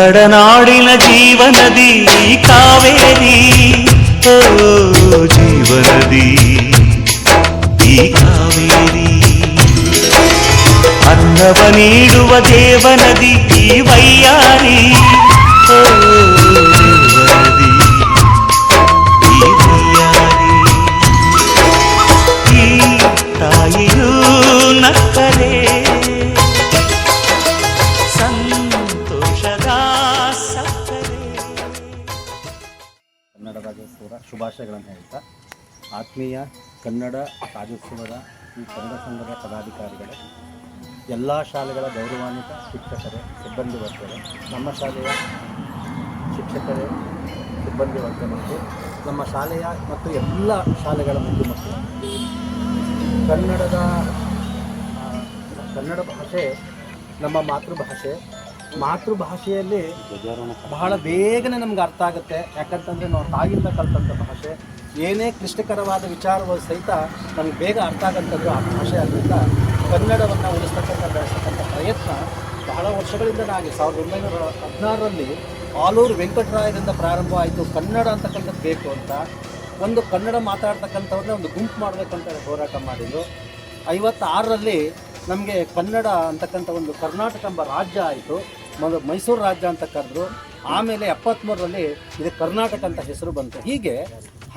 నడనాడిన జీవనది కావేరి ఓ జీవనది ఈ కావేరి అన్నవ నీడువ దేవనది ఈ వయ్యారి ಆತ್ಮೀಯ ಕನ್ನಡ ರಾಜ್ಯೋತ್ಸವದ ಈ ಕನ್ನಡ ಸಂಘದ ಪದಾಧಿಕಾರಿಗಳೇ, ಎಲ್ಲ ಶಾಲೆಗಳ ಗೌರವಾನ್ವಿತ ಶಿಕ್ಷಕರೇ, ಸಿಬ್ಬಂದಿ ವರ್ಗರೇ, ನಮ್ಮ ಶಾಲೆಯ ಶಿಕ್ಷಕರೇ, ಸಿಬ್ಬಂದಿ ವರ್ಗ ಮತ್ತು ನಮ್ಮ ಶಾಲೆಯ ಮತ್ತು ಎಲ್ಲ ಶಾಲೆಗಳ ಮುಂದೆ ಮಕ್ಕಳು ಕನ್ನಡದ ಕನ್ನಡ ಭಾಷೆ ನಮ್ಮ ಮಾತೃಭಾಷೆ. ಮಾತೃಭಾಷೆಯಲ್ಲಿ ಬಹಳ ಬೇಗನೆ ನಮ್ಗೆ ಅರ್ಥ ಆಗುತ್ತೆ. ಯಾಕಂತಂದರೆ ನಾವು ತಾಯಿಂದ ಕಲ್ತಂಥ ಭಾಷೆ. ಏನೇ ಕ್ಲಿಷ್ಟಕರವಾದ ವಿಚಾರಗಳು ಸಹಿತ ನಮಗೆ ಬೇಗ ಅರ್ಥ ಆಗಂಥದ್ದು ಆ ಭಾಷೆ ಆದ್ದರಿಂದ ಕನ್ನಡವನ್ನು ಉಳಿಸ್ತಕ್ಕಂಥ ಬೆಳೆಸ್ತಕ್ಕಂಥ ಪ್ರಯತ್ನ ಬಹಳ ವರ್ಷಗಳಿಂದ ಆಗಿ ಸಾವಿರದ ಒಂಬೈನೂರ ಹದಿನಾರರಲ್ಲಿ ಆಲೂರು ವೆಂಕಟರಾಯರಿಂದ ಪ್ರಾರಂಭ ಆಯಿತು ಕನ್ನಡ ಅಂತಕ್ಕಂಥದ್ದು ಬೇಕು ಅಂತ. ಒಂದು ಕನ್ನಡ ಮಾತಾಡ್ತಕ್ಕಂಥವ್ರನ್ನೇ ಒಂದು ಗುಂಪು ಮಾಡಬೇಕಂತ ಹೋರಾಟ ಮಾಡಿದ್ದು ಐವತ್ತಾರರಲ್ಲಿ ನಮಗೆ ಕನ್ನಡ ಅಂತಕ್ಕಂಥ ಒಂದು ಕರ್ನಾಟಕ ಎಂಬ ರಾಜ್ಯ ಆಯಿತು. ಮೊದಲು ಮೈಸೂರು ರಾಜ್ಯ ಅಂತ ಕರೆದ್ರು. ಆಮೇಲೆ ಎಪ್ಪತ್ತ್ಮೂರರಲ್ಲಿ ಇದು ಕರ್ನಾಟಕ ಅಂತ ಹೆಸರು ಬಂತು. ಹೀಗೆ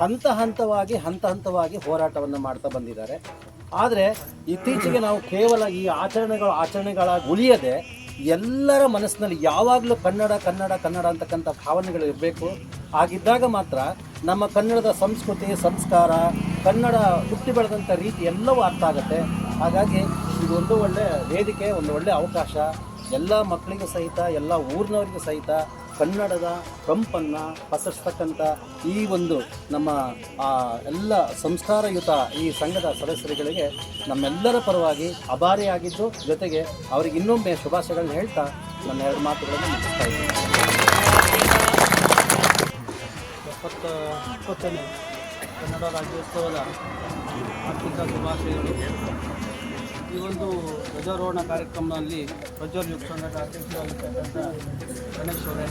ಹಂತ ಹಂತವಾಗಿ ಹಂತ ಹಂತವಾಗಿ ಹೋರಾಟವನ್ನು ಮಾಡ್ತಾ ಬಂದಿದ್ದಾರೆ. ಆದರೆ ಇತ್ತೀಚೆಗೆ ನಾವು ಕೇವಲ ಈ ಆಚರಣೆಗಳ, ಆಚರಣೆಗಳಾಗಿ ಉಳಿಯದೆ ಎಲ್ಲರ ಮನಸ್ಸಿನಲ್ಲಿ ಯಾವಾಗಲೂ ಕನ್ನಡ ಕನ್ನಡ ಕನ್ನಡ ಅಂತಕ್ಕಂಥ ಭಾವನೆಗಳು ಇರಬೇಕು. ಹಾಗಿದ್ದಾಗ ಮಾತ್ರ ನಮ್ಮ ಕನ್ನಡದ ಸಂಸ್ಕೃತಿ, ಸಂಸ್ಕಾರ, ಕನ್ನಡ ಹುಟ್ಟಿ ಬೆಳೆದಂಥ ರೀತಿ ಎಲ್ಲವೂ ಅರ್ಥ ಆಗುತ್ತೆ. ಹಾಗಾಗಿ ಇದೊಂದು ಒಳ್ಳೆ ವೇದಿಕೆ, ಒಂದು ಒಳ್ಳೆ ಅವಕಾಶ. ಎಲ್ಲ ಮಕ್ಕಳಿಗೂ ಸಹಿತ, ಎಲ್ಲ ಊರಿನವರಿಗೂ ಸಹಿತ ಕನ್ನಡದ ಕಂಪನ್ನು ಪಸರಿಸ್ತಕ್ಕಂಥ ಈ ಒಂದು ನಮ್ಮ ಎಲ್ಲ ಸಂಸ್ಕಾರಯುತ ಈ ಸಂಘದ ಸದಸ್ಯರುಗಳಿಗೆ ನಮ್ಮೆಲ್ಲರ ಪರವಾಗಿ ಅಭಾರಿಯಾಗಿದ್ದು, ಜೊತೆಗೆ ಅವರಿಗೆ ಇನ್ನೊಮ್ಮೆ ಶುಭಾಶಯಗಳನ್ನ ಹೇಳ್ತಾ ನನ್ನ ಎರಡು ಮಾತುಗಳನ್ನು ಮುಗಿಸ್ತಾ ಇದ್ದೀನಿ. ಕನ್ನಡ ರಾಜ್ಯೋತ್ಸವದ ಆರ್ಥಿಕ ಶುಭಾಶಯಗಳು. ಈ ಒಂದು ಧ್ವಜಾರೋಹಣ ಕಾರ್ಯಕ್ರಮದಲ್ಲಿ ಯುಗ ಸಂಘದ ಅಧ್ಯಕ್ಷರಾಗಿರ್ತಕ್ಕಂಥ ಗಣೇಶ್ ಅವರೇ,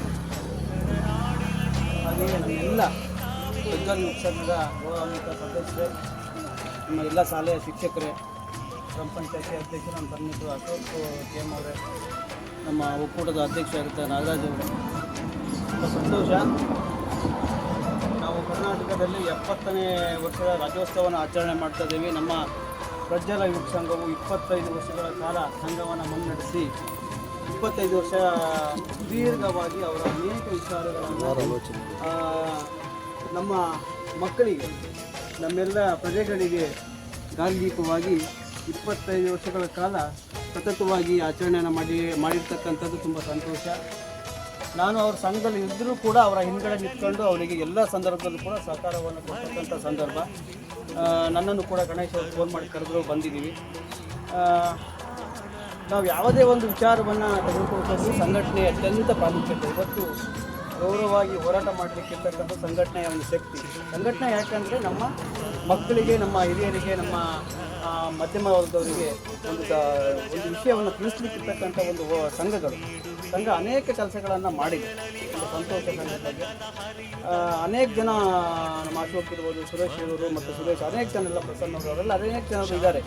ಹಾಗೆಯೇ ನಮ್ಮ ಎಲ್ಲ ಪ್ರಜ್ವಲ್ ಯುಗ ಸಂಘದ ಗೌರವಾನ್ವಿತ ಸದಸ್ಯರೇ, ನಮ್ಮ ಎಲ್ಲ ಶಾಲೆಯ ಶಿಕ್ಷಕರೇ, ಗ್ರಾಮ ಪಂಚಾಯತಿ ಅಧ್ಯಕ್ಷ ನಮ್ಮ ಸನ್ನಿಹಿತ ಅಶೋಕ್ ಕೆ ಎಂ ಅವರೇ, ನಮ್ಮ ಒಕ್ಕೂಟದ ಅಧ್ಯಕ್ಷರಾಗಿರ್ತಾರೆ ನಾಗರಾಜ್ ಅವರು. ತುಂಬ ಸಂತೋಷ. ನಾವು ಕರ್ನಾಟಕದಲ್ಲಿ ಎಪ್ಪತ್ತನೇ ವರ್ಷದ ರಾಜ್ಯೋತ್ಸವವನ್ನು ಆಚರಣೆ ಮಾಡ್ತಾ ಇದ್ದೀವಿ. ನಮ್ಮ ಪ್ರಜ್ವಲ ಯುವ ಸಂಘವು ಇಪ್ಪತ್ತೈದು ವರ್ಷಗಳ ಕಾಲ ಸಂಘವನ್ನು ಮುನ್ನಡೆಸಿ ಇಪ್ಪತ್ತೈದು ವರ್ಷ ದೀರ್ಘವಾಗಿ ಅವರ ಅನೇಕ ವಿಚಾರಗಳನ್ನು ನಮ್ಮ ಮಕ್ಕಳಿಗೆ, ನಮ್ಮೆಲ್ಲ ಪ್ರಜೆಗಳಿಗೆ ಗಾಂಧೀಪವಾಗಿ ಇಪ್ಪತ್ತೈದು ವರ್ಷಗಳ ಕಾಲ ಸತತವಾಗಿ ಆಚರಣೆಯನ್ನು ಮಾಡಿ, ಮಾಡಿರ್ತಕ್ಕಂಥದ್ದು ತುಂಬ ಸಂತೋಷ. ನಾನು ಅವ್ರ ಸಂಘದಲ್ಲಿ ಇದ್ದರೂ ಕೂಡ ಅವರ ಹಿಂದ್ಗಡೆ ನಿಂತ್ಕೊಂಡು ಅವರಿಗೆ ಎಲ್ಲ ಸಂದರ್ಭದಲ್ಲೂ ಕೂಡ ಸಹಕಾರವನ್ನು ಕೊಡ್ತಕ್ಕಂಥ ಸಂದರ್ಭ. ನನ್ನನ್ನು ಕೂಡ ಗಣೇಶ್ ಅವರು ಫೋನ್ ಮಾಡಿ ಕರೆದ್ರು, ಬಂದಿದ್ದೀವಿ. ನಾವು ಯಾವುದೇ ಒಂದು ವಿಚಾರವನ್ನು ತೆಗೆದುಕೊಳ್ಳೋದು ಸಂಘಟನೆ ಅತ್ಯಂತ ಪ್ರಾಮುಖ್ಯತೆ. ಇವತ್ತು ಗೌರವವಾಗಿ ಹೋರಾಟ ಮಾಡಲಿಕ್ಕಿರ್ತಕ್ಕಂಥ ಸಂಘಟನೆಯ ಒಂದು ಶಕ್ತಿ. ಸಂಘಟನೆ ಯಾಕಂದರೆ ನಮ್ಮ ಮಕ್ಕಳಿಗೆ, ನಮ್ಮ ಹಿರಿಯರಿಗೆ, ನಮ್ಮ ಮಧ್ಯಮ ವರ್ಗದವರಿಗೆ ಒಂದು ಒಂದು ವಿಷಯವನ್ನು ತಿಳಿಸ್ಲಿಕ್ಕಿರ್ತಕ್ಕಂಥ ಒಂದು ಸಂಘಗಳು. ಸಂಘ ಅನೇಕ ಕೆಲಸಗಳನ್ನು ಮಾಡಿದೆ. ಸಂತೋಷ ಅನೇಕ ಜನ ನಮ್ಮ ಅಶೋಕ್ ಇರ್ಬೋದು, ಸುರೇಶ್ ಇವರು ಮತ್ತು ಸುರೇಶ್ ಅನೇಕ ಜನ ಎಲ್ಲ ಪ್ರಸನ್ನ ಅವರು, ಅವರೆಲ್ಲ ಅನೇಕ ಜನರು ಇದ್ದಾರೆ.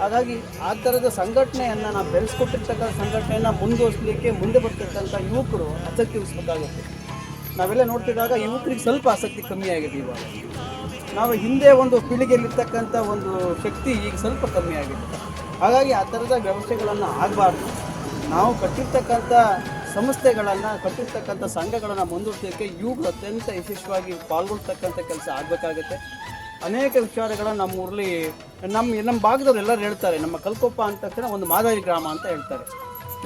ಹಾಗಾಗಿ ಆ ಥರದ ಸಂಘಟನೆಯನ್ನು ನಾವು ಬೆಳೆಸ್ಕೊಟ್ಟಿರ್ತಕ್ಕಂಥ ಸಂಘಟನೆಯನ್ನು ಮುಂದುವರಿಸಲಿಕ್ಕೆ ಮುಂದೆ ಬರ್ತಿರ್ತಕ್ಕಂಥ ಯುವಕರು ಆಸಕ್ತಿ ವಹಿಸ್ಬೇಕಾಗುತ್ತೆ. ನಾವೆಲ್ಲ ನೋಡ್ತಿದ್ದಾಗ ಯುವಕರಿಗೆ ಸ್ವಲ್ಪ ಆಸಕ್ತಿ ಕಮ್ಮಿ ಆಗಿದೆ ಇವಾಗ. ನಾವು ಹಿಂದೆ ಒಂದು ಪೀಳಿಗೆಯಲ್ಲಿರ್ತಕ್ಕಂಥ ಒಂದು ಶಕ್ತಿ ಈಗ ಸ್ವಲ್ಪ ಕಮ್ಮಿ ಆಗಿದೆ. ಹಾಗಾಗಿ ಆ ಥರದ ವ್ಯವಸ್ಥೆಗಳನ್ನು ಆಗಬಾರ್ದು. ನಾವು ಕಟ್ಟಿರ್ತಕ್ಕಂಥ ಸಂಸ್ಥೆಗಳನ್ನು, ಕಟ್ಟಿರ್ತಕ್ಕಂಥ ಸಂಘಗಳನ್ನು ಮುಂದುವರಿಸಲಿಕ್ಕೆ ಇವುಗಳು ಅತ್ಯಂತ ಯಶಸ್ವಿಯಾಗಿ ಪಾಲ್ಗೊಳ್ತಕ್ಕಂಥ ಕೆಲಸ ಆಗಬೇಕಾಗುತ್ತೆ. ಅನೇಕ ವಿಚಾರಗಳನ್ನು ನಮ್ಮ ಊರಲ್ಲಿ ನಮ್ಮ ನಮ್ಮ ಭಾಗದವ್ರು ಎಲ್ಲರೂ ಹೇಳ್ತಾರೆ. ನಮ್ಮ ಕಲ್ಕೊಪ್ಪ ಅಂತ ಒಂದು ಮಾದರಿ ಗ್ರಾಮ ಅಂತ ಹೇಳ್ತಾರೆ.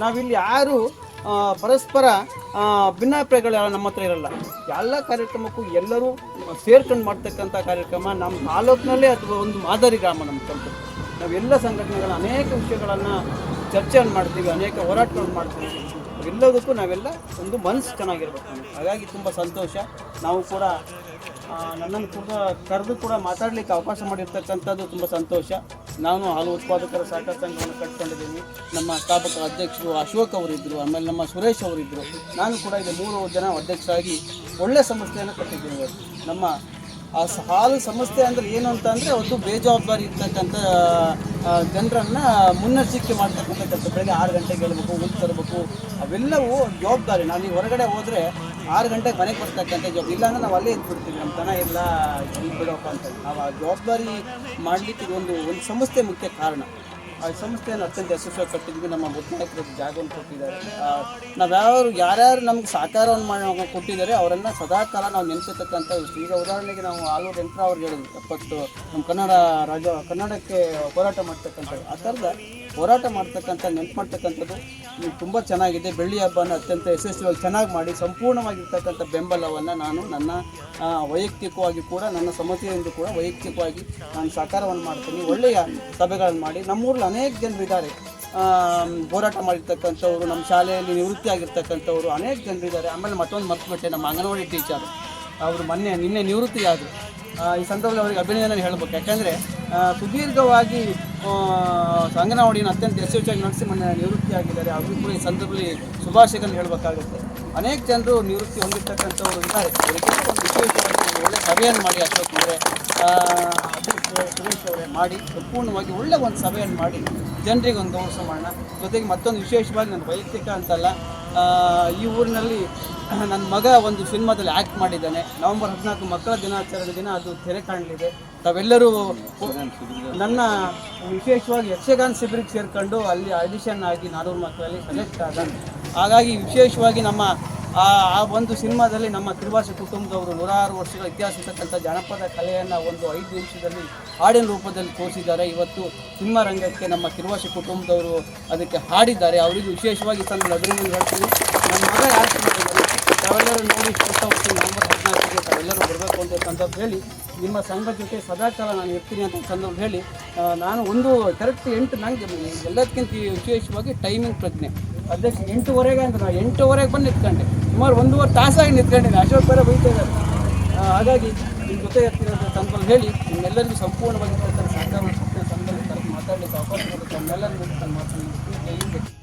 ನಾವಿಲ್ಲಿ ಯಾರು ಪರಸ್ಪರ ಭಿನ್ನಾಭಿಪ್ರಾಯಗಳು ನಮ್ಮ ಹತ್ರ ಇರಲ್ಲ. ಎಲ್ಲ ಕಾರ್ಯಕ್ರಮಕ್ಕೂ ಎಲ್ಲರೂ ಸೇರ್ಕೊಂಡು ಮಾಡ್ತಕ್ಕಂಥ ಕಾರ್ಯಕ್ರಮ ನಮ್ಮ ತಾಲೂಕಿನಲ್ಲೇ ಅಥವಾ ಒಂದು ಮಾದರಿ ಗ್ರಾಮ ನಮ್ಮ ಕಲ್ಕೊಪ್ಪ. ನಾವೆಲ್ಲ ಸಂಘಟನೆಗಳ ಅನೇಕ ವಿಷಯಗಳನ್ನು ಚರ್ಚೆಯನ್ನು ಮಾಡ್ತೀವಿ, ಅನೇಕ ಹೋರಾಟಗಳನ್ನು ಮಾಡ್ತೀವಿ. ಎಲ್ಲದಕ್ಕೂ ನಾವೆಲ್ಲ ಒಂದು ಮನಸ್ಸು ಚೆನ್ನಾಗಿರ್ಬೇಕು. ಹಾಗಾಗಿ ತುಂಬ ಸಂತೋಷ. ನಾವು ಕೂಡ ನನ್ನನ್ನು ಕೂಡ ಕರೆದು ಕೂಡ ಮಾತಾಡಲಿಕ್ಕೆ ಅವಕಾಶ ಮಾಡಿರ್ತಕ್ಕಂಥದ್ದು ತುಂಬ ಸಂತೋಷ. ನಾನು ಹಾಲು ಉತ್ಪಾದಕರ ಸಹಕಾರ ಸಂಘವನ್ನು ಕಟ್ಕೊಂಡಿದ್ದೀನಿ. ನಮ್ಮ ಸ್ಥಾಪಕ ಅಧ್ಯಕ್ಷರು ಅಶೋಕ್ ಅವರಿದ್ದರು, ಆಮೇಲೆ ನಮ್ಮ ಸುರೇಶ್ ಅವರಿದ್ದರು. ನಾನು ಕೂಡ ಇದು ಮೂರು ಜನ ಅಧ್ಯಕ್ಷರಾಗಿ ಒಳ್ಳೆಯ ಸಂಸ್ಥೆಯನ್ನು ಕಟ್ಟಿದ್ದೀನಿ. ನಮ್ಮ ಆ ಹಾಲು ಸಂಸ್ಥೆ ಅಂದರೆ ಏನು ಅಂತ ಅಂದರೆ ಒಂದು ಬೇಜವಾಬ್ದಾರಿ ಇರ್ತಕ್ಕಂಥ ಜನರನ್ನು ಮುನ್ನೆಚ್ಚರಿಕೆ ಮಾಡ್ತಕ್ಕಂಥ ಕೆಲಸ ಬೆಳಗ್ಗೆ ಆರು ಗಂಟೆಗೆ ಹೇಳ್ಬೇಕು ಹುಲ್ಲು ತರಬೇಕು, ಅವೆಲ್ಲವೂ ಜವಾಬ್ದಾರಿ. ನಾವು ಈಗ ಹೊರಗಡೆ ಹೋದರೆ ಆರು ಗಂಟೆಗೆ ಮನೆಗೆ ಬರ್ತಕ್ಕಂಥ ಜಾಬ್ ಇಲ್ಲಾಂದ್ರೆ ನಾವು ಅಲ್ಲೇ ಇದ್ಬಿಡ್ತೀವಿ. ನಮ್ಮ ತನ ಎಲ್ಲ ಇಲ್ಲಿ ನಾವು ಆ ಜವಾಬ್ದಾರಿ ಮಾಡಲಿಕ್ಕೆ ಒಂದು ಒಂದು ಸಂಸ್ಥೆ ಮುಖ್ಯ ಕಾರಣ. ಆ ಸಂಸ್ಥೆಯನ್ನು ಅತ್ಯಂತ ಯಶಸ್ವಿಯಾಗಿ ಕಟ್ಟಿದ್ವಿ ನಮ್ಮ ಮುಖ್ಯನಾಯಕರು ಜಾಗವನ್ನು ಕೊಟ್ಟಿದ್ದಾರೆ ನಾವು ನಾವ್ಯಾರು ಯಾರ್ಯಾರು ನಮ್ಗೆ ಸಹಕಾರವನ್ನು ಮಾಡಿ ಕೊಟ್ಟಿದ್ದಾರೆ ಅವರನ್ನು ಸದಾಕಾಲ ನಾವು ನೆನೆಸತಕ್ಕಂಥ ವಿಷಯ. ಈಗ ಉದಾಹರಣೆಗೆ ನಾವು ಆಲೂರು ಯಂತ್ರ ಅವ್ರಿಗೆ ಹೇಳಿದ್ವಿ, ಎಪ್ಪತ್ತು ನಮ್ಮ ಕನ್ನಡ ರಾಜ ಕನ್ನಡಕ್ಕೆ ಹೋರಾಟ ಮಾಡ್ತಕ್ಕಂಥದ್ದು ಆ ಥರದ ಹೋರಾಟ ಮಾಡ್ತಕ್ಕಂಥ, ನೆನಪು ಮಾಡ್ತಕ್ಕಂಥದ್ದು ತುಂಬ ಚೆನ್ನಾಗಿದೆ. ಬೆಳ್ಳಿ ಹಬ್ಬನ ಅತ್ಯಂತ ಯಶಸ್ವಿಯಾಗಿ ಚೆನ್ನಾಗಿ ಮಾಡಿ ಸಂಪೂರ್ಣವಾಗಿರ್ತಕ್ಕಂಥ ಬೆಂಬಲವನ್ನು ನಾನು ನನ್ನ ವೈಯಕ್ತಿಕವಾಗಿ ಕೂಡ, ನನ್ನ ಸಮಸ್ಯೆಯಿಂದ ಕೂಡ ವೈಯಕ್ತಿಕವಾಗಿ ನಾನು ಸಹಕಾರವನ್ನು ಮಾಡ್ತೀನಿ. ಒಳ್ಳೆಯ ಸಭೆಗಳನ್ನು ಮಾಡಿ. ನಮ್ಮೂರಲ್ಲಿ ಅನೇಕ ಜನರಿದ್ದಾರೆ ಹೋರಾಟ ಮಾಡಿರ್ತಕ್ಕಂಥವ್ರು, ನಮ್ಮ ಶಾಲೆಯಲ್ಲಿ ನಿವೃತ್ತಿ ಆಗಿರ್ತಕ್ಕಂಥವ್ರು ಅನೇಕ ಜನರಿದ್ದಾರೆ ಆಮೇಲೆ ಮತ್ತೊಂದು ಮರ್ತುಬಿಟ್ಟೆ ನಮ್ಮ ಅಂಗನವಾಡಿ ಟೀಚರ್ ಅವರು ಮೊನ್ನೆ, ನಿನ್ನೆ ನಿವೃತ್ತಿಯಾದರು. ಈ ಸಂದರ್ಭದಲ್ಲಿ ಅವರಿಗೆ ಅಭಿನಂದನೆ ಹೇಳಬೇಕು. ಯಾಕಂದರೆ ಸುದೀರ್ಘವಾಗಿ ಅಂಗನವಾಡಿಯನ್ನು ಅತ್ಯಂತ ಯಶಸ್ವಿಯಾಗಿ ನಡೆಸಿ ಮೊನ್ನೆ ನಿವೃತ್ತಿ ಆಗಿದ್ದಾರೆ. ಅವರು ಕೂಡ ಈ ಸಂದರ್ಭದಲ್ಲಿ ಶುಭಾಶಯಗಳನ್ನು ಹೇಳಬೇಕಾಗುತ್ತೆ. ಅನೇಕ ಜನರು ನಿವೃತ್ತಿ ಹೊಂದಿರ್ತಕ್ಕಂಥವ್ರು ಇದ್ದಾರೆ. ವಿಶೇಷವಾಗಿ ಒಳ್ಳೆ ಸಭೆಯನ್ನು ಮಾಡಿ ಅಶೋಕ್ ಅವರೇ. ಆ, ಅಧ್ಯಕ್ಷ ಸುರೇಶ್ ಅವರೇ ಮಾಡಿ ಸಂಪೂರ್ಣವಾಗಿ ಒಳ್ಳೆ ಒಂದು ಸಭೆಯನ್ನು ಮಾಡಿ ಜನರಿಗೆ ಒಂದು ಗೌರವ ಮಾಡೋಣ ಜೊತೆಗೆ ಮತ್ತೊಂದು ವಿಶೇಷವಾಗಿ ನನ್ನ ವೈಯಕ್ತಿಕ ಅಂತಲ್ಲ ಈ ಊರಿನಲ್ಲಿ ನನ್ನ ಮಗ ಒಂದು ಸಿನಿಮಾದಲ್ಲಿ ಆ್ಯಕ್ಟ್ ಮಾಡಿದ್ದಾನೆ. ನವೆಂಬರ್ ಹದಿನಾಲ್ಕು ಮಕ್ಕಳ ದಿನಾಚರಣೆ ದಿನ ಅದು ತೆರೆ ಕಾಣಲಿದೆ. ತಾವೆಲ್ಲರೂ ನನ್ನ ವಿಶೇಷವಾಗಿ ಯಕ್ಷಗಾನ ಶಿಬಿರಕ್ಕೆ ಸೇರಿಕೊಂಡು ಅಲ್ಲಿ ಆಡಿಷನ್ ಆಗಿ ನಾನೂರು ಮಕ್ಕಳಲ್ಲಿ ಸೆಲೆಕ್ಟ್ ಆದ. ಹಾಗಾಗಿ ವಿಶೇಷವಾಗಿ ನಮ್ಮ ಆ ಒಂದು ಸಿನಿಮಾದಲ್ಲಿ ನಮ್ಮ ತ್ರಿಭಾಷೆ ಕುಟುಂಬದವರು ನೂರಾರು ವರ್ಷಗಳ ಇತಿಹಾಸ ಇರ್ತಕ್ಕಂಥ ಜಾನಪದ ಕಲೆಯನ್ನು ಒಂದು ಐದು ನಿಮಿಷದಲ್ಲಿ ಹಾಡಿನ ರೂಪದಲ್ಲಿ ತೋರಿಸಿದ್ದಾರೆ. ಇವತ್ತು ಸಿನಿಮಾ ರಂಗಕ್ಕೆ ನಮ್ಮ ತಿರುವಾಸಿ ಕುಟುಂಬದವರು ಅದಕ್ಕೆ ಹಾಡಿದ್ದಾರೆ. ಅವರಿಗೂ ವಿಶೇಷವಾಗಿ ತಂದು ಅಭಿನಂದನೆ ಹೇಳ್ತೀನಿ. ನನ್ನ ಮಗ ಮಾಡಿದ್ದಾರೆ ತಾವೆಲ್ಲರೂ ನೋಡಿ ಕೆಲಸ ಹೋಗ್ತೀನಿ ನವೆಂಬರ್ ಹದಿನಾಲ್ಕಕ್ಕೆ ತಾವೆಲ್ಲರೂ ಬರಬೇಕು ಅಂತ ಸಂದರ್ಭ ಹೇಳಿ, ನಿಮ್ಮ ಸಂಘ ಜೊತೆ ಸದಾಕಾಲ ನಾನು ಇರ್ತೀನಿ ಅಂತ ಸಂದರ್ಭ ಹೇಳಿ ನಾನು ಒಂದು ಕರೆಕ್ಟ್ ಎಂಟು ನನಗೆ ಎಲ್ಲದಕ್ಕಿಂತ ವಿಶೇಷವಾಗಿ ಟೈಮಿಂಗ್ ಪ್ರಜ್ಞೆ. ಅಧ್ಯಕ್ಷ, ಎಂಟೂವರೆಗೆ ಅಂತ ನಾನು ಎಂಟೂವರೆಗೆ ಬಂದು ನಿಂತ್ಕೊಂಡೆ. ಸುಮಾರು ಒಂದೂವರೆ ತಾಸಾಗಿ ನಿಂತ್ಕೊಂಡಿದ್ದೀನಿ ಅಶೋಕ್ ಬೇರೆ ಬೈತಾ ಇದ್ದಾರೆ. ಹಾಗಾಗಿ ನಿಮ್ಮ ಜೊತೆ ಇರ್ತೀನಿ ಅಂತ ಸಂದರ್ಭ ಹೇಳಿ, ನಿಮ್ಮೆಲ್ಲರಿಗೂ ಸಂಪೂರ್ಣವಾಗಿ ಸಹಕಾರ ಕರೆದು ಮಾತಾಡಲಿಕ್ಕೆ ಅವಕಾಶ ಕೊಡುತ್ತೆ ನಮ್ಮೆಲ್ಲರಿಗೂ ನಾನು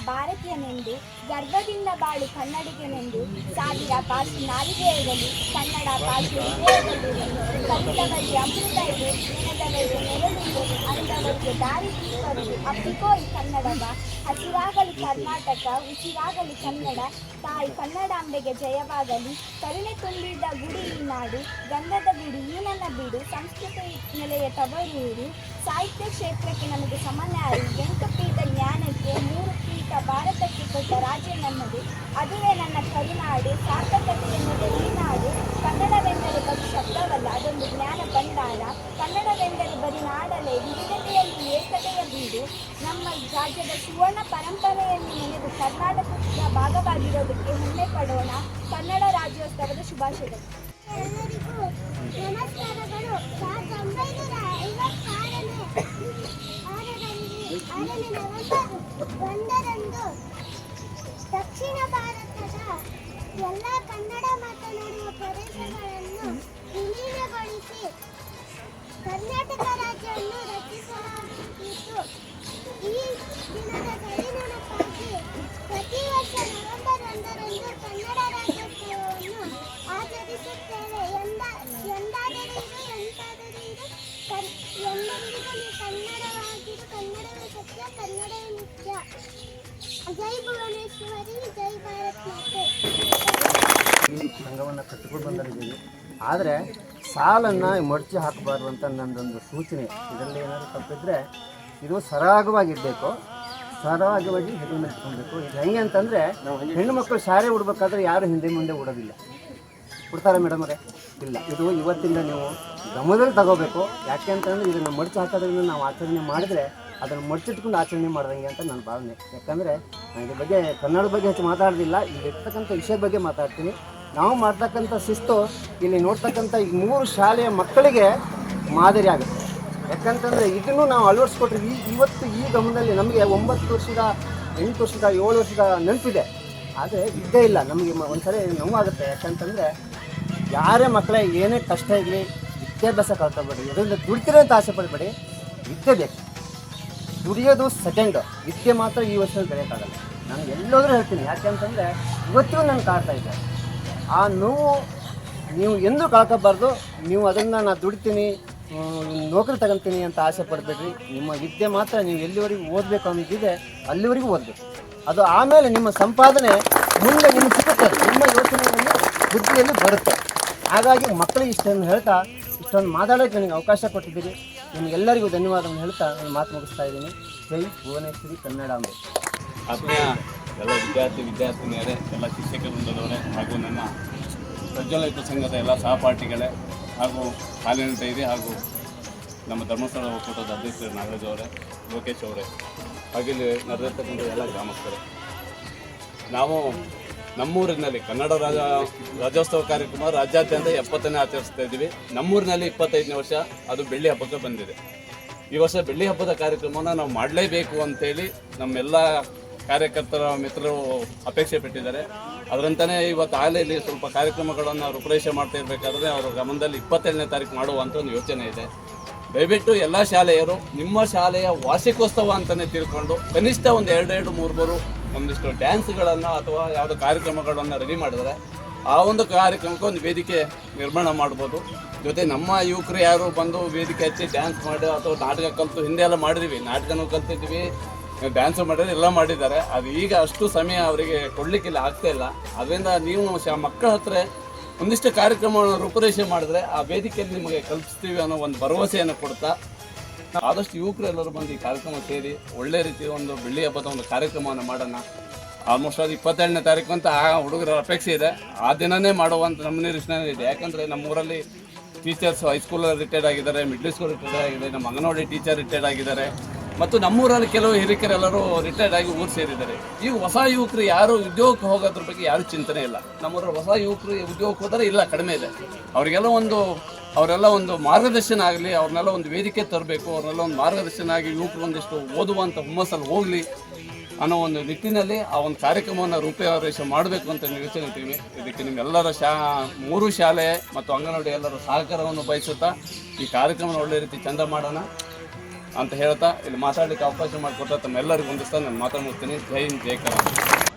ಭಾರತೀಯನೆಂದು ಗರ್ಭದಿಂದ ಬಾಳು ಕನ್ನಡಿಗನೆಂದು ಸಾವಿರ ಭಾಷೆ ನಾಲಿಗೆಯಲ್ಲಿ ಕನ್ನಡ ಹೃದಯದಲ್ಲಿರಲಿ ಕಲಿತವರಿಗೆ ಅಮೃತ ಇದೆ ನೆನೆದವರಿಗೆ ನೆರಳಿದೆ ಅಂದವರಿಗೆ ದಾರಿ ದೀಪರು ಅಪ್ಪಿಕೋ ಕನ್ನಡವ. ಹಸಿರಾಗಲಿ ಕರ್ನಾಟಕ, ಉಸಿರಾಗಲಿ ಕನ್ನಡ. ತಾಯಿ ಕನ್ನಡಾಂಬೆಗೆ ಜಯವಾಗಲಿ, ಕರುಣೆ ತುಂಬಿದ ಗುಡಿ ಈ ನಾಡು. ಗಂಧದ ಗುಡಿ ಈ ನನ್ನ ಬೀಡು, ಸಂಸ್ಕೃತಿ ನೆಲೆಯ ತವರೂರು. ಸಾಹಿತ್ಯ ಕ್ಷೇತ್ರಕ್ಕೆ ನಮಗೆ ಸಮನ್ಯ ಎಂಟು ಪೀಠ ಜ್ಞಾನಕ್ಕೆ ಮೂರು ಪೀಠ ಭಾರತಕ್ಕೆ ಕೊಟ್ಟ ರಾಜ್ಯ ನನ್ನದು. ಅದುವೇ ನನ್ನ ಕರಿನಾಡು ಸಾರ್ಥಕತೆ ಎನ್ನುವುದು ಈ ನಾಡು ಕನ್ನಡವೆಂದರೆ ಬರೀ ಶಬ್ದವಲ್ಲ, ಅದೊಂದು ಜ್ಞಾನ ಭಂಡಾರ. ಕನ್ನಡವೆಂದರೆ ಬರೀ ನಾಡಲೇ, ವಿವಿಧತೆಯಲ್ಲಿ ಏಕತೆಯ ಬೀಡು. ನಮ್ಮ ರಾಜ್ಯದ ಸುವರ್ಣ ಪರಂಪರೆಯನ್ನು ನೆನೆದು ಕರ್ನಾಟಕದ ಭಾಗವಾಗಿರೋದಕ್ಕೆ ಹೆಮ್ಮೆ ಪಡೋಣ. ಕನ್ನಡ ರಾಜ್ಯೋತ್ಸವದ ಶುಭಾಶಯಗಳು. ಎಲ್ಲರಿಗೂ ನಮಸ್ಕಾರಗಳು. ಆರನೇ ನವೆಂಬರ್ ಒಂದರಂದು ದಕ್ಷಿಣ ಭಾರತದ ಎಲ್ಲ ಕನ್ನಡ ಮಾತನಾಡುವ ಪ್ರದೇಶಗಳನ್ನು ವಿಲೀನಗೊಳಿಸಿ ಕರ್ನಾಟಕ ರಾಜ್ಯವನ್ನು ರಚಿಸಲಾಗಿತ್ತು. ಈ ದಿನದ ನೆನಪಾಗಿ ಪ್ರತಿ ವರ್ಷ ನವೆಂಬರ್ ಒಂದರಂದು ಕನ್ನಡ ರಾಜ್ಯೋತ್ಸವವನ್ನು ಜೈ ಸಂಘವನ್ನು ಕಟ್ಟಿಕೊಂಡು ಬಂದಿದ್ದೀವಿ ಆದರೆ ಸಾಲನ್ನು ಮಡಚಿ ಹಾಕಬಾರ್ದು ಅಂತ ನನ್ನದೊಂದು ಸೂಚನೆ. ಇದರಲ್ಲಿ ಏನಾದರೂ ತಪ್ಪಿದ್ರೆ ಇದು ಸರಾಗವಾಗಿರಬೇಕು. ಸರಾಗವಾಗಿ ಸರಾಗವಾಗಿ ಇಟ್ಕೊಬೇಕು ಇದು ಹೆಂಗೆ ಅಂತಂದರೆ ಹೆಣ್ಣು ಮಕ್ಕಳು ಶಾಲೆ ಉಡ್ಬೇಕಾದ್ರೆ ಯಾರು ಹಿಂದೆ ಮುಂದೆ ಉಡೋದಿಲ್ಲ. ಕೊಡ್ತಾರೆ ಮೇಡಮ್ ಅವರೇ? ಇಲ್ಲ. ಇದು ಇವತ್ತಿಂದ ನೀವು ಗಮನದಲ್ಲಿ ತಗೋಬೇಕು. ಯಾಕೆ ಅಂತಂದರೆ ಇದನ್ನು ಮಡಚಿ ಹಾಕೋದ್ರಿಂದ ನಾವು ಆಚರಣೆ ಮಾಡಿದರೆ ಅದನ್ನು ಮಡಚಿಟ್ಕೊಂಡು ಆಚರಣೆ ಮಾಡ್ದಂಗೆ ಅಂತ ನನ್ನ ಭಾವನೆ. ಯಾಕಂದರೆ ನಾನು ಇದ್ರ ಬಗ್ಗೆ ಕನ್ನಡ ಬಗ್ಗೆ ಹೆಚ್ಚು ಮಾತಾಡೋದಿಲ್ಲ ಇಲ್ಲಿ ಇರ್ತಕ್ಕಂಥ ವಿಷಯದ ಬಗ್ಗೆ ಮಾತಾಡ್ತೀನಿ. ನಾವು ಮಾಡ್ತಕ್ಕಂಥ ಶಿಸ್ತು ಇಲ್ಲಿ ನೋಡ್ತಕ್ಕಂಥ ಈ ಮೂರು ಶಾಲೆಯ ಮಕ್ಕಳಿಗೆ ಮಾದರಿ ಆಗುತ್ತೆ. ಯಾಕಂತಂದರೆ ಇದನ್ನು ನಾವು ಅಳವಡಿಸ್ಕೊಟ್ರಿ ಇವತ್ತು ಈ ಗಮನದಲ್ಲಿ ನಮಗೆ ಒಂಬತ್ತು ವರ್ಷದ, ಎಂಟು ವರ್ಷದ, ಏಳು ವರ್ಷದ ನೆನಪಿದೆ. ಆದರೆ ಇದ್ದೇ ಇಲ್ಲ, ನಮಗೆ ಒಂದ್ಸರಿ ನೋವಾಗುತ್ತೆ. ಯಾಕಂತಂದರೆ ಯಾರೇ ಮಕ್ಕಳೇ ಏನೇ ಕಷ್ಟ ಇರಲಿ, ವಿದ್ಯಾಭ್ಯಾಸ ಕಳ್ಕೊಬೇಡಿ ಇದರಿಂದ ದುಡ್ತಿರೋ ಅಂತ ಆಸೆ ಪಡಬೇಡಿ, ವಿದ್ಯೆ ಬೇಕು. ದುಡಿಯೋದು ಸೆಕೆಂಡ್ ಇದಕ್ಕೆ ಮಾತ್ರ ಈ ವರ್ಷದಲ್ಲಿ ಬೆಳೆಯೋಕ್ಕಾಗಲ್ಲ. ನಾನು ಎಲ್ಲೋದ್ರೂ ಹೇಳ್ತೀನಿ. ಯಾಕೆ ಅಂತಂದರೆ, ಇವತ್ತಿಗೂ ನಾನು ಕಾಡ್ತಾ ಇದ್ದೆ ಆ ನೋವು ನೀವು ಎಂದೂ ಕಳ್ಕೊಬಾರ್ದು ನೀವು ಅದನ್ನು ನಾನು ದುಡಿತೀನಿ ನೌಕರಿ ತಗೊಂತೀನಿ ಅಂತ ಆಸೆ ಪಡಬೇಡ್ರಿ. ನಿಮ್ಮ ವಿದ್ಯೆ ಮಾತ್ರ ನೀವು ಎಲ್ಲಿವರೆಗೂ ಓದಬೇಕು ಅನ್ನೋದಿದೆ, ಅಲ್ಲಿವರೆಗೂ ಓದಬೇಕು. ಅದು ಆಮೇಲೆ ನಿಮ್ಮ ಸಂಪಾದನೆ ಮುಂದೆ ನಿಮ್ಗೆ ಸಿಗುತ್ತೆ. ನಿಮ್ಮ ಯೋಚನೆಯನ್ನು ಬುದ್ಧಿಯಲ್ಲಿ ಬರುತ್ತೆ. ಹಾಗಾಗಿ ಮಕ್ಕಳಿಗೆ ಇಷ್ಟನ್ನು ಹೇಳ್ತಾ, ಇಷ್ಟೊಂದು ಮಾತಾಡೋಕ್ಕೆ ನನಗೆ ಅವಕಾಶ ಕೊಟ್ಟಿದ್ದೀರಿ. ನಿಮಗೆಲ್ಲರಿಗೂ ಧನ್ಯವಾದವನ್ನು ಹೇಳ್ತಾ ನಾನು ಮಾತು ಮುಗಿಸ್ತಾ ಇದ್ದೀನಿ. ಜೈ ಭುವನೇಶ್ವರಿ ಕನ್ನಡಾಂಬೆ ಆತ್ಮೀಯ ಎಲ್ಲ ವಿದ್ಯಾರ್ಥಿ, ವಿದ್ಯಾರ್ಥಿನಿಯರೇ, ಎಲ್ಲ ಶಿಕ್ಷಕ ವೃಂದದವರೇ ಹಾಗೂ ನನ್ನ ಪ್ರಜ್ವಲಿತ ಸಂಘದ ಎಲ್ಲ ಸಹಪಾಠಿಗಳೇ ಹಾಗೂ ಹಾಲಿನ ಡೈರಿ ಹಾಗೂ ನಮ್ಮ ಧರ್ಮಸ್ಥಳ ಒಕ್ಕೂಟದ ಅಧ್ಯಕ್ಷರು ನಾಗರಾಜ್ ಅವರೇ, ಲೋಕೇಶ್ ಅವರೇ ಹಾಗೆ ನಡೆದಿರ್ತಕ್ಕಂಥ ಎಲ್ಲ ಗ್ರಾಮಸ್ಥರೇ. ನಾವು ನಮ್ಮೂರಿನಲ್ಲಿ ಕನ್ನಡ ರಾಜ ರಾಜ್ಯೋತ್ಸವ ಕಾರ್ಯಕ್ರಮ ರಾಜ್ಯಾದ್ಯಂತ ಎಪ್ಪತ್ತನೇ ಆಚರಿಸ್ತಾ ಇದ್ದೀವಿ. ನಮ್ಮೂರಿನಲ್ಲಿ ಇಪ್ಪತ್ತೈದನೇ ವರ್ಷ, ಅದು ಬೆಳ್ಳಿ ಹಬ್ಬಕ್ಕೆ ಬಂದಿದೆ. ಈ ವರ್ಷ ಬೆಳ್ಳಿ ಹಬ್ಬದ ಕಾರ್ಯಕ್ರಮನ ನಾವು ಮಾಡಲೇಬೇಕು ಅಂತೇಳಿ ನಮ್ಮೆಲ್ಲ ಕಾರ್ಯಕರ್ತರ ಮಿತ್ರರು ಅಪೇಕ್ಷೆ ಪಟ್ಟಿದ್ದಾರೆ. ಅದರಂತಾನೆ ಇವತ್ತು ಆಲೆಯಲ್ಲಿ ಸ್ವಲ್ಪ ಕಾರ್ಯಕ್ರಮಗಳನ್ನು ರೂಪುರೇಷೆ ಮಾಡ್ತಾ ಇರಬೇಕಾದ್ರೆ ಅವರ ಗಮನದಲ್ಲಿ ಇಪ್ಪತ್ತೆರಡನೇ ತಾರೀಕು ಮಾಡುವಂಥ ಒಂದು ಯೋಚನೆ ಇದೆ. ದಯವಿಟ್ಟು ಎಲ್ಲ ಶಾಲೆಯರು ನಿಮ್ಮ ಶಾಲೆಯ ವಾರ್ಷಿಕೋತ್ಸವ ಅಂತಲೇ ತಿಳ್ಕೊಂಡು ಕನಿಷ್ಠ ಒಂದು ಎರಡೆರಡು ಮೂರು ಮೂರು ಒಂದಿಷ್ಟು ಡ್ಯಾನ್ಸ್ಗಳನ್ನು ಅಥವಾ ಯಾವುದೋ ಕಾರ್ಯಕ್ರಮಗಳನ್ನು ರೆಡಿ ಮಾಡಿದರೆ ಆ ಒಂದು ಕಾರ್ಯಕ್ರಮಕ್ಕೆ ಒಂದು ವೇದಿಕೆ ನಿರ್ಮಾಣ ಮಾಡ್ಬೋದು. ಜೊತೆ ನಮ್ಮ ಯುವಕರು ಯಾರು ಬಂದು ವೇದಿಕೆ ಹಚ್ಚಿ ಡ್ಯಾನ್ಸ್ ಮಾಡಿ ಅಥವಾ ನಾಟಕ ಕಲಿತು ಹಿಂದೆ ಎಲ್ಲ ಮಾಡಿದ್ವಿ. ನಾಟಕನೂ ಕಲ್ತಿದ್ವಿ ಡ್ಯಾನ್ಸ್ ಮಾಡಿದ್ರೆ ಎಲ್ಲ ಮಾಡಿದ್ದಾರೆ. ಅದು ಈಗ ಅಷ್ಟು ಸಮಯ ಅವರಿಗೆ ಕೊಡಲಿಕ್ಕಿಲ್ಲ, ಆಗ್ತಾ ಇಲ್ಲ. ಅದರಿಂದ ನೀವು ಶ ಮಕ್ಕಳ ಹತ್ರ ಒಂದಿಷ್ಟು ಕಾರ್ಯಕ್ರಮವನ್ನು ರೂಪುರೇಷೆ ಮಾಡಿದ್ರೆ ಆ ವೇದಿಕೆಯಲ್ಲಿ ನಿಮಗೆ ಕಲ್ಪಿಸ್ತೀವಿ ಅನ್ನೋ ಒಂದು ಭರವಸೆಯನ್ನು ಕೊಡ್ತಾ ಆದಷ್ಟು ಯುವಕರು ಎಲ್ಲರೂ ಬಂದು ಈ ಕಾರ್ಯಕ್ರಮ ಸೇರಿ ಒಳ್ಳೆ ರೀತಿಯ ಒಂದು ಬೆಳ್ಳಿ ಹಬ್ಬದ ಒಂದು ಕಾರ್ಯಕ್ರಮವನ್ನು ಮಾಡೋಣ. ಆಲ್ಮೋಸ್ಟ್ ಅದು ಇಪ್ಪತ್ತೆರಡನೇ ತಾರೀಕು ಅಂತ ಆ ಹುಡುಗರ ಅಪೇಕ್ಷೆ ಇದೆ. ಆ ದಿನನೇ ಮಾಡುವಂಥ ನಮ್ಮ ನಿರೀಕ್ಷಣೆ ಇದೆ. ಯಾಕಂದರೆ ನಮ್ಮೂರಲ್ಲಿ ಟೀಚರ್ಸ್ ಹೈಸ್ಕೂಲ್ ರಿಟೈರ್ಡ್ ಆಗಿದ್ದಾರೆ ಮಿಡ್ಲ್ ಸ್ಕೂಲ್ ರಿಟೈರ್ಡ್ ಆಗಿದೆ ನಮ್ಮ ಅಂಗನವಾಡಿ ಟೀಚರ್ ರಿಟೈರ್ಡ್ ಆಗಿದ್ದಾರೆ. ಮತ್ತು ನಮ್ಮೂರಲ್ಲಿ ಕೆಲವು ಹಿರಿಕರೆಲ್ಲರೂ ರಿಟೈರ್ಡ್ ಆಗಿ ಊರು ಸೇರಿದ್ದಾರೆ. ಈ ಹೊಸ ಯುವಕರು ಯಾರು ಉದ್ಯೋಗಕ್ಕೆ ಹೋಗೋದ್ರ ಬಗ್ಗೆ ಯಾರು ಚಿಂತನೆ ಇಲ್ಲ. ನಮ್ಮೂರ ಹೊಸ ಯುವಕರು ಉದ್ಯೋಗಕ್ಕೆ ಹೋದರೆ ಇಲ್ಲ, ಕಡಿಮೆ ಇದೆ. ಅವರಿಗೆಲ್ಲ ಒಂದು ಅವರೆಲ್ಲ ಒಂದು ಮಾರ್ಗದರ್ಶನ ಆಗಲಿ, ಅವ್ರನ್ನೆಲ್ಲ ಒಂದು ವೇದಿಕೆ ತರಬೇಕು, ಅವ್ರನ್ನೆಲ್ಲ ಒಂದು ಮಾರ್ಗದರ್ಶನ ಆಗಿ ಯುವಕರು ಒಂದಿಷ್ಟು ಓದುವಂಥ ಹುಮ್ಮಸ್ಸಲ್ಲಿ ಹೋಗಲಿ ಅನ್ನೋ ಒಂದು ನಿಟ್ಟಿನಲ್ಲಿ ಆ ಒಂದು ಕಾರ್ಯಕ್ರಮವನ್ನು ರೂಪಾಯಿ ಮಾಡಬೇಕು ಅಂತ ಯೋಚನೆ ಇದ್ದೀವಿ ಇದಕ್ಕೆ ನಿಮ್ಮೆಲ್ಲರ ಶಾ, ಮೂರು ಶಾಲೆ ಮತ್ತು ಅಂಗನವಾಡಿ ಎಲ್ಲರ ಸಹಕಾರವನ್ನು ಬಯಸುತ್ತಾ ಈ ಕಾರ್ಯಕ್ರಮ ಒಳ್ಳೆ ರೀತಿ ಚಂದ ಮಾಡೋಣ ಅಂತ ಹೇಳ್ತಾ ಇಲ್ಲಿ ಮಾತಾಡಲಿಕ್ಕೆ ಅವಕಾಶ ಮಾಡಿಕೊಟ್ಟ ತಮ್ಮೆಲ್ಲರಿಗೂ ಹೊಂದಿಸ್ತಾ ನಾನು ಮಾತಾಡ್ತೀನಿ ಜೈ ಹಿಂದ್, ಜೈ ಕರ್ನಾಟಕ.